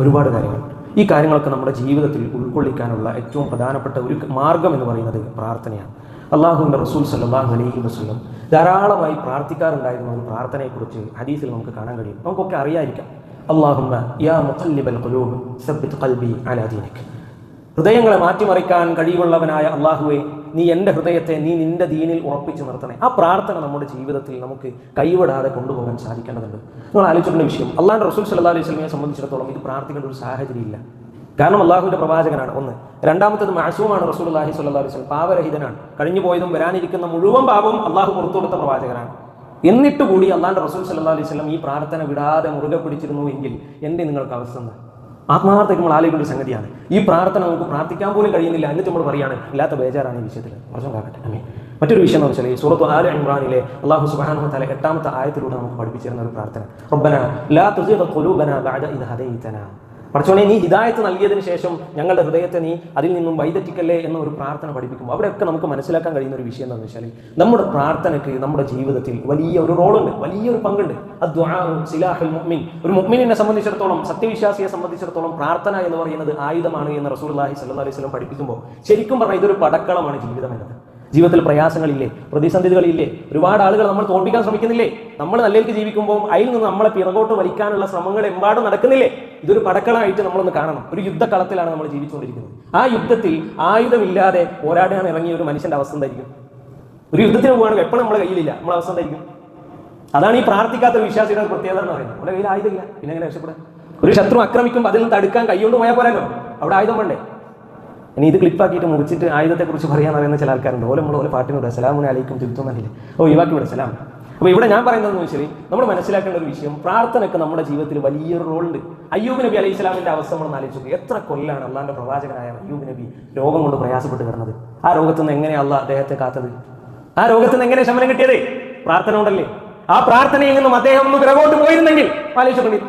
ഒരുപാട് കാര്യങ്ങൾ ഈ കാര്യങ്ങളൊക്കെ നമ്മുടെ ജീവിതത്തിൽ ഉൾക്കൊള്ളിക്കാനുള്ള ഏറ്റവും പ്രധാനപ്പെട്ട ഒരു മാർഗം എന്ന് പറയുന്നത് പ്രാർത്ഥനയാണ് അള്ളാഹുവിന്റെ റസൂൽ സല്ലാഹു അലൈഹി വസ്ലം ധാരാളമായി പ്രാർത്ഥിക്കാറുണ്ടായിരുന്ന ഒരു പ്രാർത്ഥനയെക്കുറിച്ച് ഹദീസിൽ നമുക്ക് കാണാൻ കഴിയും. നമുക്കൊക്കെ അറിയാതിരിക്കാം അള്ളാഹുമ്മ യാ മുഖല്ലിബൽ ഖുലൂബ് സബ്ബിത് ഖൽബി അലാ ദീനിക്. ഹൃദയങ്ങളെ മാറ്റിമറിക്കാൻ കഴിവുള്ളവനായ അള്ളാഹുവെ നീ എന്റെ ഹൃദയത്തെ നീ നിന്റെ ദീനിൽ ഉറപ്പിച്ചു നിർത്തണേ. ആ പ്രാർത്ഥന നമ്മുടെ ജീവിതത്തിൽ നമുക്ക് കൈവിടാതെ കൊണ്ടുപോകാൻ സാധിക്കേണ്ടതുണ്ട്. നിങ്ങൾ ആലോചിച്ചിട്ടുള്ള വിഷയം അള്ളാഹുന്റെ റസൂൽ സല്ലാ അലൈഹി സ്വലമിനെ സംബന്ധിച്ചിടത്തോളം ഇത് പ്രാർത്ഥിക്കേണ്ട ഒരു സാഹചര്യമില്ല. കാരണം അള്ളാഹുവിന്റെ പ്രവാചകനാണ്. ഒന്ന്. രണ്ടാമത്തത് മാസൂമാണ് റസൂൽ അള്ളാഹി സ്വല്ലാ സ്വലം പാവരഹിതനാണ് കഴിഞ്ഞു പോയതും വരാനിരിക്കുന്ന മുഴുവൻ പാപവും അള്ളാഹു പുറത്തു കൊടുത്ത പ്രവാചകനാണ്. എന്നിട്ട് കൂടി അള്ളാഹുന്റെ റസൂൽ സല്ലാ അലൈഹി സ്വലം ഈ പ്രാർത്ഥന വിടാതെ മുറുകെ പിടിച്ചിരുന്നു എങ്കിൽ എന്റെ നിങ്ങൾക്ക് അവസ്ഥ? ആത്മാർത്ഥയ്ക്ക് നമ്മൾ ഒരു സംഗതിയാണ്. ഈ പ്രാർത്ഥന നമുക്ക് പ്രാർത്ഥിക്കാൻ പോലും കഴിയുന്നില്ല. എന്നിട്ട് നമ്മൾ പറയുകയാണ് ഇല്ലാത്ത ബേജാറാണ് ഈ വിഷയത്തിൽ പ്രശ്നം കാക്കട്ടെ. മറ്റൊരു വിഷയം എന്ന് വെച്ചാൽ സൂറത്ത് ആല ഇമ്രാനിലെ അള്ളാഹു സുബ്ഹാനഹു തല എട്ടാമത്തെ ആയത്തിലൂടെ നമുക്ക് പഠിപ്പിച്ചിരുന്ന ഒരു പ്രാർത്ഥന. റബ്ബന ലാ തുസിഗ ഖുലൂബന ബഅദ ഇദ് ഹദൈതന. പഠിച്ചോനെ നീ ഹിദായത്ത് നൽകിയതിന് ശേഷം ഞങ്ങളുടെ ഹൃദയത്തെ നീ അതിൽ നിന്നും വൈദറ്റിക്കല്ലേ എന്ന ഒരു പ്രാർത്ഥന പഠിപ്പിക്കും അവിടെയൊക്കെ നമുക്ക് മനസ്സിലാക്കാൻ കഴിയുന്ന ഒരു വിഷയം എന്താണെന്ന് വെച്ചാൽ നമ്മുടെ പ്രാർത്ഥനയ്ക്ക് നമ്മുടെ ജീവിതത്തിൽ വലിയ ഒരു റോളുണ്ട് വലിയൊരു പങ്കുണ്ട്. സിലാഹുൽ മുഅ്മിൻ. ഒരു മുഹ്മിനെ സംബന്ധിച്ചിടത്തോളം സത്യവിശ്വാസിയെ സംബന്ധിച്ചിടത്തോളം പ്രാർത്ഥന എന്ന് പറയുന്നത് ആയുധമാണ് എന്ന് റസൂലുള്ളാഹി സ്വല്ലല്ലാഹി അലൈഹി വസല്ലം പഠിപ്പിക്കുമ്പോൾ ശരിക്കും പറഞ്ഞാൽ ഇതൊരു പടക്കളമാണ് ജീവിതം എന്നത്. ജീവിതത്തിൽ പ്രയാസങ്ങളില്ലേ പ്രതിസന്ധികളില്ലേ ഒരുപാട് ആളുകൾ നമ്മൾ തോൽപ്പിക്കാൻ ശ്രമിക്കുന്നില്ലേ? നമ്മൾ നല്ലേക്ക് ജീവിക്കുമ്പോൾ അതിൽ നിന്ന് നമ്മളെ പിറകോട്ട് വലിക്കാനുള്ള ശ്രമങ്ങൾ എമ്പാടും നടക്കുന്നില്ലേ? ഇതൊരു പടക്കളമായിട്ട് നമ്മളൊന്ന് കാണണം. ഒരു യുദ്ധക്കളത്തിലാണ് നമ്മൾ ജീവിച്ചുകൊണ്ടിരിക്കുന്നത്. ആ യുദ്ധത്തിൽ ആയുധമില്ലാതെ പോരാടാൻ ഇറങ്ങിയ ഒരു മനുഷ്യന്റെ അവസ്ഥ എന്തായിരിക്കും? ഒരു യുദ്ധത്തിന് പോവുകയാണെങ്കിൽ എപ്പോഴും നമ്മളെ കയ്യിലില്ല. നമ്മളെ അവസ്ഥ എന്തായിരിക്കും? അതാണ് ഈ പ്രാർത്ഥിക്കാത്ത വിശ്വാസിയുടെ പ്രത്യേകത എന്ന് പറയുന്നത്. നമ്മുടെ കയ്യിൽ ആയുധമില്ല. പിന്നെ എങ്ങനെ രക്ഷപ്പെടാൻ ഒരു ശത്രു ആക്രമിക്കുമ്പോൾ അതിൽ നിന്ന് തടുക്കാൻ കൈകൊണ്ട് പോയാൽ പോരാലോ? അവിടെ ആയുധം വേണ്ടേ ഇനി ഇത് ക്ലിപ്പാക്കിയിട്ട് മുറിച്ചിട്ട് ആയുധത്തെക്കുറിച്ച് പറയാൻ അറിയുന്ന ചില ആൾക്കാരുണ്ട്. ഓലെ നമ്മൾ ഓലെ പാട്ടിനോട് സലാമുനെ അലൈക്കും തിരുത്തുന്നില്ലേ ഓ ഇവാക്കി വിടാം സലാം അപ്പോൾ ഇവിടെ ഞാൻ പറയുന്നതെന്ന് വെച്ചാൽ നമ്മൾ മനസ്സിലാക്കേണ്ട ഒരു വിഷയം പ്രാർത്ഥനയ്ക്ക് നമ്മുടെ ജീവിതത്തിൽ വലിയൊരു റോളുണ്ട് അയ്യൂബ് നബി അലൈഹി സ്വലാമിന്റെ അവസ്ഥ നമ്മൾ ആലോചിച്ചു എത്ര കൊല്ലാണ് അള്ളാന്റെ പ്രവാചകനായ അയ്യൂബ് നബി രോഗം കൊണ്ട് പ്രയാസപ്പെട്ട് കിടന്നത്? ആ രോഗത്തിൽ നിന്ന് എങ്ങനെയാണ് അള്ളാഹ് അദ്ദേഹത്തെ കാത്തത്? ആ രോഗത്തിൽ നിന്ന് എങ്ങനെ ശമനം കിട്ടിയത്? പ്രാർത്ഥന ഉണ്ടല്ലേ? ആ പ്രാർത്ഥനയിൽ നിന്നും അദ്ദേഹം ഒന്ന് പിറകോട്ട് പോയിരുന്നെങ്കിൽ ആലോചിച്ചോണ്ടി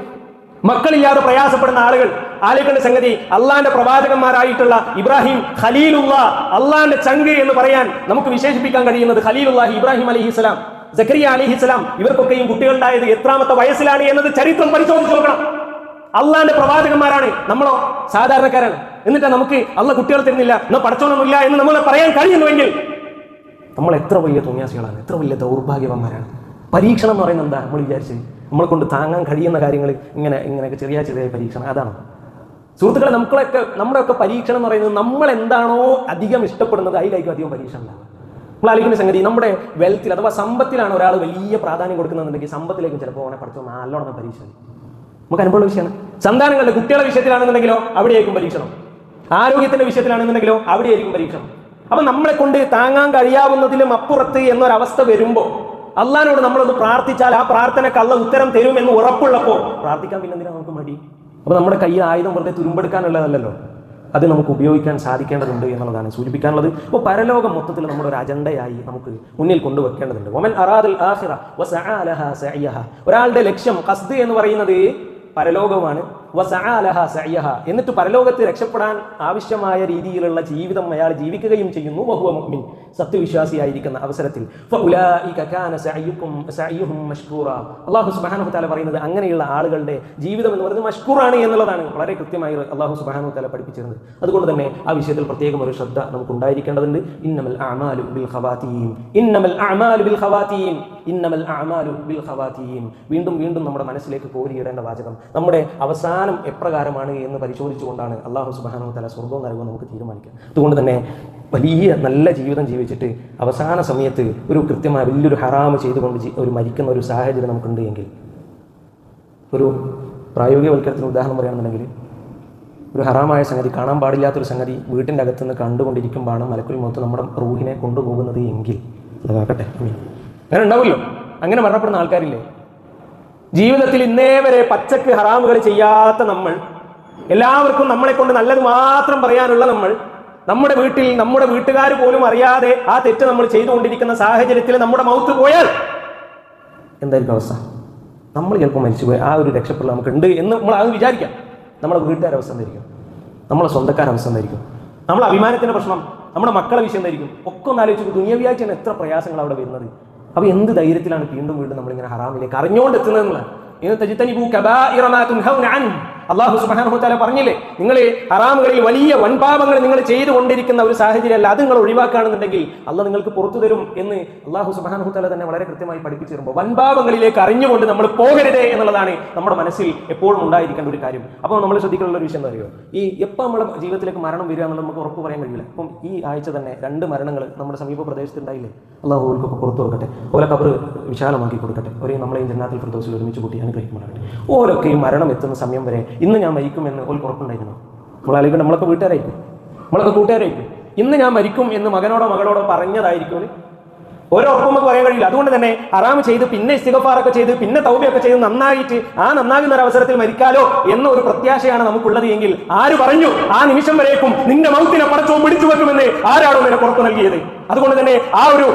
മക്കളില്ലാതെ പ്രയാസപ്പെടുന്ന ആളുകൾ ആളുകളുടെ സംഗതി അള്ളാന്റെ പ്രവാചകന്മാരായിട്ടുള്ള ഇബ്രാഹിം ഖലീലുള്ള അള്ളാന്റെ ചങ്ക് എന്ന് പറയാൻ നമുക്ക് വിശേഷിപ്പിക്കാൻ കഴിയുന്നത് ഖലീലുല്ലാഹി ഇബ്രാഹിം അലിഹിസ്ലാം ജക്കരിയ അലിഹിസ്ലാം ഇവർക്കൊക്കെയും കുട്ടികളുണ്ടായത് എത്രാമത്തെ വയസ്സിലാണ് എന്നത് ചരിത്രം പരിശോധിച്ച് നോക്കണം. അള്ളാന്റെ പ്രവാചകന്മാരാണ് നമ്മളോ സാധാരണക്കാരാണ്. എന്നിട്ട് നമുക്ക് അള്ള കുട്ടികൾ തരുന്നില്ല എന്നാ പഠിച്ചോണമില്ല എന്ന് നമ്മൾ പറയാൻ കഴിയുന്നുവെങ്കിൽ നമ്മൾ എത്ര വലിയ തോന്നിയാസികളാണ് എത്ര വലിയ ദൗർഭാഗ്യവന്മാരാണ്. പരീക്ഷണം എന്ന് പറയുന്നത് എന്താ നമ്മൾ വിചാരിച്ച് നമ്മളെ കൊണ്ട് താങ്ങാൻ കഴിയുന്ന കാര്യങ്ങൾ ഇങ്ങനെ ഇങ്ങനെയൊക്കെ ചെറിയ ചെറിയ പരീക്ഷണം. അതാണ്. സുഹൃത്തുക്കളെ നമ്മളൊക്കെ നമ്മുടെയൊക്കെ പരീക്ഷണം എന്ന് പറയുന്നത് നമ്മൾ എന്താണോ അധികം ഇഷ്ടപ്പെടുന്നത് അതിലായിരിക്കും അധികം പരീക്ഷണം ഉണ്ടാവുക. നമ്മൾ ആലോചിക്കുന്ന സംഗതി നമ്മുടെ വെൽത്തിൽ അഥവാ സമ്പത്തിലാണ് ഒരാൾ വലിയ പ്രാധാന്യം കൊടുക്കുന്നുണ്ടെങ്കിൽ സമ്പത്തിലേക്കും ചിലപ്പോൾ അവനെ പഠിച്ചു നല്ലോണം പരീക്ഷ നമുക്ക് അനുഭവമുള്ള വിഷയമാണ്. സന്താനങ്ങളുടെ കുട്ടികളുടെ വിഷയത്തിലാണെന്നുണ്ടെങ്കിലോ അവിടെയായിരിക്കും പരീക്ഷണം. ആരോഗ്യത്തിന്റെ വിഷയത്തിലാണെന്നുണ്ടെങ്കിലോ അവിടെയായിരിക്കും പരീക്ഷണം. അപ്പൊ നമ്മളെ കൊണ്ട് താങ്ങാൻ കഴിയാവുന്നതിലും അപ്പുറത്ത് എന്നൊരവസ്ഥ വരുമ്പോൾ അള്ളഹാനോട് നമ്മളൊന്ന് പ്രാർത്ഥിച്ചാൽ ആ പ്രാർത്ഥനയ്ക്ക് അള്ള ഉത്തരം തരും എന്ന് ഉറപ്പുള്ളപ്പോൾ പ്രാർത്ഥിക്കാൻ പിന്നെ എന്തിനാ നമുക്ക് മടി? അപ്പൊ നമ്മുടെ കയ്യിൽ ആയുധം വെറുതെ തുരുമ്പെടുക്കാനുള്ളതല്ലല്ലോ. അത് നമുക്ക് ഉപയോഗിക്കാൻ സാധിക്കേണ്ടതുണ്ട് എന്നുള്ളതാണ് സൂചിപ്പിക്കാനുള്ളത്. അപ്പോൾ പരലോകം മൊത്തത്തിൽ നമ്മുടെ ഒരു അജണ്ടയായി നമുക്ക് മുന്നിൽ കൊണ്ടുവെക്കേണ്ടതുണ്ട്. ഒമൻ ആഹിറ ഒരാളുടെ ലക്ഷ്യം ഖസ്ദ് എന്ന് പറയുന്നത് പരലോകമാണ് എന്നിട്ട് പരലോകത്ത് രക്ഷപ്പെടാൻ ആവശ്യമായ രീതിയിലുള്ള ജീവിതം അയാൾ ജീവിക്കുകയും ചെയ്യുന്നു. ബഹുവ സത്യവിശ്വാസിയായിരിക്കുന്ന അവസരത്തിൽ. അള്ളാഹു വതആല പറയുന്നത് അങ്ങനെയുള്ള ആളുകളുടെ ജീവിതം എന്ന് പറയുന്നത് മഷ്കൂറാണ് എന്നുള്ളതാണ്. വളരെ കൃത്യമായി അള്ളാഹു സുബ്ഹാനഹു താല പഠിപ്പിച്ചിരുന്നത്. അതുകൊണ്ട് തന്നെ ആ വിഷയത്തിൽ പ്രത്യേകം ഒരു ശ്രദ്ധ നമുക്ക് ഉണ്ടായിരിക്കേണ്ടതുണ്ട്. ഇന്നമൽ അഅമാലു ബിൽ ഖവാത്തീം ഇന്നമൽ അഅമാലു ബിൽ ഖവാത്തീം ഇന്നമൽ അഅമാലു ബിൽ ഖവാത്തീം വീണ്ടും വീണ്ടും നമ്മുടെ മനസ്സിലേക്ക് കോരിയിടേണ്ട വാചകം. നമ്മുടെ അവസാനം എപ്രകാരമാണ് എന്ന് പരിശോധിച്ചുകൊണ്ടാണ് അള്ളാഹു സുബ്ഹാനഹു തല സ്വർഗവും നരകവും നമുക്ക് തീരുമാനിക്കാം അതുകൊണ്ട് തന്നെ വലിയ നല്ല ജീവിതം ജീവിച്ചിട്ട് അവസാന സമയത്ത് ഒരു കൃത്യമായ വലിയൊരു ഹറാമ് ചെയ്തുകൊണ്ട് ഒരു മരിക്കുന്ന ഒരു സാഹചര്യം നമുക്കുണ്ട് എങ്കിൽ ഒരു പ്രായോഗികവൽക്കരണത്തിന് ഉദാഹരണം പറയുകയാണെന്നുണ്ടെങ്കിൽ ഒരു ഹറാമായ സംഗതി കാണാൻ പാടില്ലാത്തൊരു സംഗതി വീട്ടിന്റെ അകത്തുനിന്ന് കണ്ടുകൊണ്ടിരിക്കുമ്പോഴാണ് മലക്കുൽ മൊത്തം നമ്മുടെ റൂഹിനെ കൊണ്ടുപോകുന്നത് എങ്കിൽ അതാകട്ടെ അമീൻ. അങ്ങനെ ഉണ്ടാവുമല്ലോ. അങ്ങനെ മരണപ്പെടുന്ന ആൾക്കാരില്ലേ? ജീവിതത്തിൽ ഇന്നേ വരെ പച്ചക്ക് ഹറാമുകൾ ചെയ്യാത്ത നമ്മൾ എല്ലാവർക്കും നമ്മളെ കൊണ്ട് നല്ലത് മാത്രം പറയാനുള്ള നമ്മൾ നമ്മുടെ വീട്ടിൽ നമ്മുടെ വീട്ടുകാർ പോലും അറിയാതെ ആ തെറ്റ് നമ്മൾ ചെയ്തുകൊണ്ടിരിക്കുന്ന സാഹചര്യത്തിൽ നമ്മുടെ മൗത്ത് പോയാൽ എന്തായിരിക്കും അവസ്ഥ? നമ്മൾ ചിലപ്പോൾ മരിച്ചുപോയി ആ ഒരു രക്ഷപ്പെടൽ നമുക്കുണ്ട് എന്ന് നമ്മൾ അത് വിചാരിക്കാം. നമ്മുടെ വീട്ടുകാർ അവസ്ഥ എന്തായിരിക്കും? നമ്മളെ സ്വന്തക്കാർ അവസ്ഥ എന്തായിരിക്കും? നമ്മളെ അഭിമാനത്തിന്റെ പ്രശ്നം നമ്മുടെ മക്കളെ വിഷയം എന്തായിരിക്കും? ഒക്കെ ഒന്ന് ആലോചിച്ചു ദുനിയവ്യാഴ്ചയാണ് എത്ര പ്രയാസങ്ങൾ അവിടെ വരുന്നത്. അപ്പോൾ എന്ത് ധൈര്യത്തിലാണ് വീണ്ടും വീണ്ടും നമ്മളിങ്ങനെ ഹറാമിലേക്ക് അറിഞ്ഞുകൊണ്ട് എത്തുന്നത് അള്ളാഹു സുബ്ഹാനഹു വതആല പറഞ്ഞില്ലേ? നിങ്ങൾ ഹറാമുകളിൽ വലിയ വൻപാപങ്ങൾ നിങ്ങൾ ചെയ്തുകൊണ്ടിരിക്കുന്ന ഒരു സാഹചര്യമല്ല അത് നിങ്ങൾ ഒഴിവാക്കുകയാണെന്നുണ്ടെങ്കിൽ അള്ളാഹ് നിങ്ങൾക്ക് പുറത്തു തരും എന്ന് അള്ളാഹു സുബ്ഹാനഹു വതആല തന്നെ വളരെ കൃത്യമായി പഠിപ്പിച്ചു തരുമ്പോൾ വൻപാപങ്ങളിലേക്ക് അറിഞ്ഞുകൊണ്ട് നമ്മൾ പോകരുതേ എന്നുള്ളതാണ് നമ്മുടെ മനസ്സിൽ എപ്പോഴും ഉണ്ടായിരിക്കേണ്ട ഒരു കാര്യം. അപ്പോൾ നമ്മൾ ശ്രദ്ധിക്കാനുള്ള ഒരു വിഷയം എന്താ അറിയോ? ഈ എപ്പോൾ നമ്മുടെ ജീവിതത്തിലേക്ക് മരണം വരിക എന്നുള്ളത് നമുക്ക് ഉറപ്പ് പറയാൻ കഴിയില്ല. അപ്പം ഈ ആഴ്ച തന്നെ രണ്ട് മരണങ്ങൾ നമ്മുടെ സമീപ പ്രദേശത്ത് ഉണ്ടായില്ലേ അള്ളാഹു അവർക്കൊക്കെ പുറത്തു കൊടുക്കട്ടെ. ഓരോ കബർ വിശാലമാക്കി കൊടുക്കട്ടെ. ഒരേ നമ്മളെയും ജന്നാത്തിൽ ഫിർദോസിൽ ഒരുമിച്ച് കൂട്ടി അനുഗ്രഹിക്കുമാറാകട്ടെ. ഓരൊക്കെ ഈ മരണം എത്തുന്ന സമയം വരെ ഇന്ന് ഞാൻ മരിക്കുമെന്ന് ഒരു ഉറപ്പുണ്ടായിരുന്നു. നമ്മൾ അല്ലെങ്കിൽ നമ്മളൊക്കെ വീട്ടുകാരായിരിക്കും. നമ്മളൊക്കെ കൂട്ടുകാരായിരിക്കും. ഇന്ന് ഞാൻ മരിക്കും എന്ന് മകനോടോ മകളോടോ പറഞ്ഞതായിരിക്കും ഓരോ ഉറപ്പും നമുക്ക് പറയാൻ കഴിയില്ല. അതുകൊണ്ട് തന്നെ ഹറാം ചെയ്ത് പിന്നെ ഇസ്തിഗഫാറൊക്കെ ചെയ്ത് പിന്നെ തൗബയൊക്കെ ചെയ്ത് നന്നായിട്ട് ആ നന്നാകുന്ന ഒരു അവസരത്തിൽ മരിക്കാലോ എന്ന ഒരു പ്രത്യാശയാണ് നമുക്കുള്ളത് എങ്കിൽ ആര് പറഞ്ഞു ആ നിമിഷം വരേക്കും നിന്റെ മൗത്തിനെ പടച്ചോ പിടിച്ചു വെക്കുമെന്ന് ആരാണോ നിനക്ക് ഉറപ്പ് നൽകിയത്? അതുകൊണ്ട് തന്നെ ആ ഒരു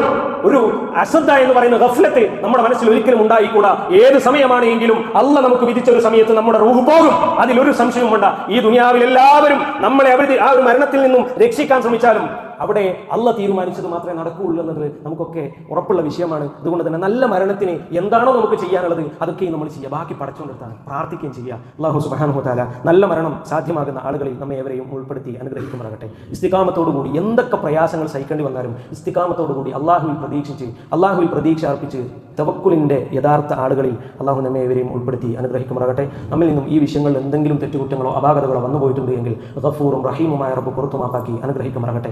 ഒരു അശ്രദ്ധ എന്ന് പറയുന്ന ഗഫ്ലത്ത് നമ്മുടെ മനസ്സിൽ ഒരിക്കലും ഉണ്ടായിക്കൂടാ. ഏത് സമയമാണ് എങ്കിലും അല്ല നമുക്ക് വിധിച്ച ഒരു സമയത്ത് നമ്മുടെ റൂഹ് പോകും. അതിലൊരു സംശയവും വേണ്ട. ഈ ദുനിയാവിൽ എല്ലാവരും നമ്മളെ അവർ ആ ഒരു മരണത്തിൽ നിന്നും രക്ഷിക്കാൻ ശ്രമിച്ചാലും അവിടെ അല്ല തീരുമാനിച്ചത് മാത്രമേ നടക്കുകയുള്ളൂ എന്നത് നമുക്കൊക്കെ ഉറപ്പുള്ള വിഷയമാണ്. അതുകൊണ്ട് തന്നെ നല്ല മരണത്തിന് എന്താണോ നമുക്ക് ചെയ്യാനുള്ളത് അതൊക്കെയും നമ്മൾ ചെയ്യുക. ബാക്കി പടച്ചുകൊണ്ടിരുത്താണ് പ്രാർത്ഥിക്കുകയും ചെയ്യുക. അള്ളാഹു സുബാനുഹത്താല നല്ല മരണം സാധ്യമാകുന്ന ആളുകളിൽ നമ്മെ ഏവരെയും ഉൾപ്പെടുത്തി അനുഗ്രഹിക്കുമാകട്ടെ ഇസ്തികാമത്തോടുകൂടി എന്തൊക്കെ പ്രയാസങ്ങൾ സഹിക്കേണ്ടി വന്നാലും ഇസ്തികാമത്തോടുകൂടി അള്ളാഹുവിൽ പ്രതീക്ഷിച്ച് അള്ളാഹുവിൽ പ്രതീക്ഷ അർപ്പിച്ച് തവക്കുലിന്റെ യഥാർത്ഥ ആളുകളിൽ അള്ളാഹു നമ്മെ ഏവരെയും ഉൾപ്പെടുത്തി അനുഗ്രഹിക്കുമാകട്ടെ നമ്മിൽ നിന്നും ഈ വിഷയങ്ങളിൽ എന്തെങ്കിലും തെറ്റുകുറ്റങ്ങളോ അപാകതകളോ വന്നു പോയിട്ടുണ്ട് എങ്കിൽ ഗഫൂറും റഹീമുമായ റബ്ബ് പുറത്തുമാക്കി അനുഗ്രഹിക്കുമാറാകട്ടെ.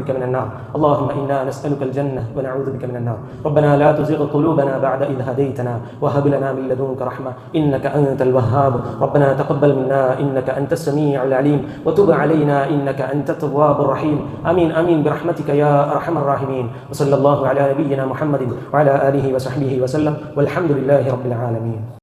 بك من النار. اللهم إنا نسألك الجنة ونعوذ بك من النار. ربنا لا تزغ قلوبنا بعد إذ هديتنا. وهب لنا من لدنك رحمة. إنك أنت الوهاب. ربنا تقبل منا. إنك أنت السميع العليم. وتب علينا. إنك أنت التواب الرحيم. آمين آمين. برحمتك يا أرحم الراحمين. وصلى الله على نبينا محمد وعلى آله وصحبه وسلم. والحمد لله رب العالمين.